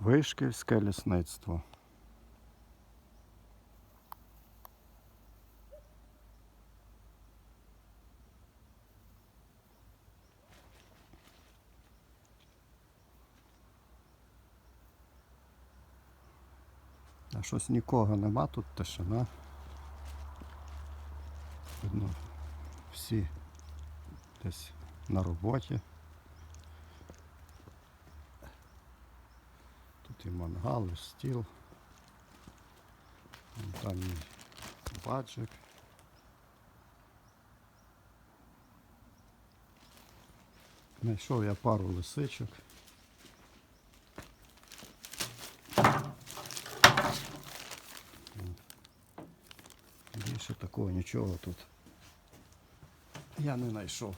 Вишківське лісництво. А щось нікого нема, тут тишина. Видно, всі десь на роботі. І мангал, і стіл. Там і баджик. Знайшов я пару лисичок. Більше такого нічого тут я не знайшов.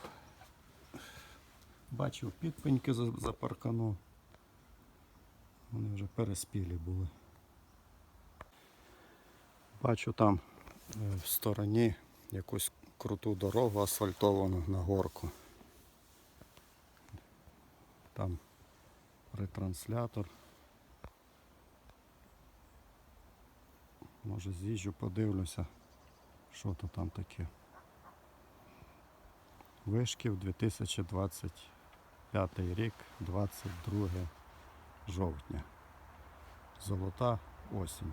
Бачив підпеньки за. Вони вже переспілі були. Бачу там е, в стороні якусь круту дорогу асфальтовану на горку. Там ретранслятор. Може з'їжджу, подивлюся, що то там таке. Вишків 2025 рік, 22 жовтня. Золота осінь.